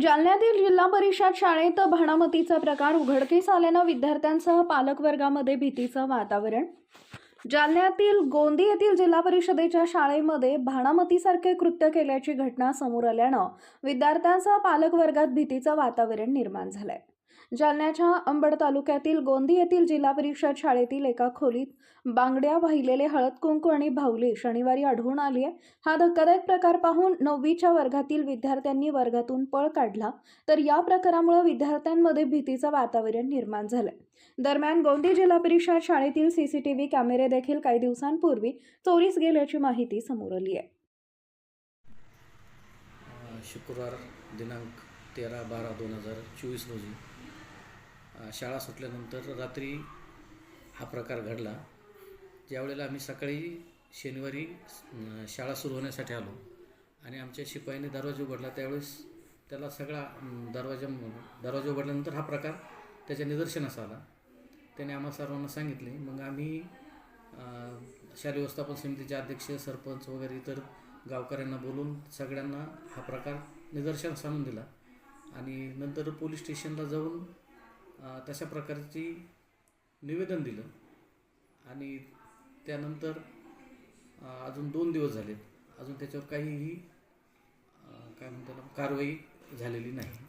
जालन्यातील जिल्हा परिषद शाळेत भाणामतीचा प्रकार उघडकीस आल्यानं विद्यार्थ्यांसह पालकवर्गामध्ये भीतीचं वातावरण. जालन्यातील गोंदी येथील जिल्हा परिषदेच्या शाळेमध्ये भाणामतीसारखे कृत्य केल्याची घटना समोर आल्यानं विद्यार्थ्यांसह पालकवर्गात भीतीचं वातावरण निर्माण झालंय. जालन्याच्या अंबड तालुक्यातील गोंदी येथील जिल्हा परिषद शाळेतील एका खोलीत बांगड्या वाहिलेले हळद कुंकू आणि भावली शनिवारी आढळून आली आहे. हा धक्कादायक प्रकार पाहून नववीच्या वर्गातील विद्यार्थ्यांनी वर्गातून पळ काढला. तर या प्रकारामुळे विद्यार्थ्यांमध्ये भीतीचं वातावरण निर्माण झालंय. दरम्यान गोंदी जिल्हा परिषद शाळेतील सीसीटीव्ही कॅमेरे देखील काही दिवसांपूर्वी चोरीस गेल्याची माहिती समोर आली आहे. शुक्रवार दिनांक तेरा बारा दोन हजार चोवीस रोजी शाळा सुटल्यानंतर रात्री हा प्रकार घडला. ज्यावेळेला आम्ही सकाळी शनिवारी शाळा सुरू होण्यासाठी आलो आणि आमच्या शिपाईने दरवाजा उघडला त्यावेळेस त्याला सगळा दरवाजा दरवाजा उघडल्यानंतर हा प्रकार त्याच्या निदर्शनास आला. त्याने आम्हा सर्वांना सांगितले मग आम्ही शालेय व्यवस्थापन समितीचे अध्यक्ष सरपंच वगैरे इतर गावकऱ्यांना बोलून सगळ्यांना हा प्रकार निदर्शनास आणून दिला. आणि नंतर पोलीस स्टेशनला जाऊन तशा प्रकारची निवेदन दिलं. आणि त्यानंतर अजून दोन दिवस झालेत. अजून त्याच्यावर काहीही काय म्हणतात कारवाई झालेली नाही.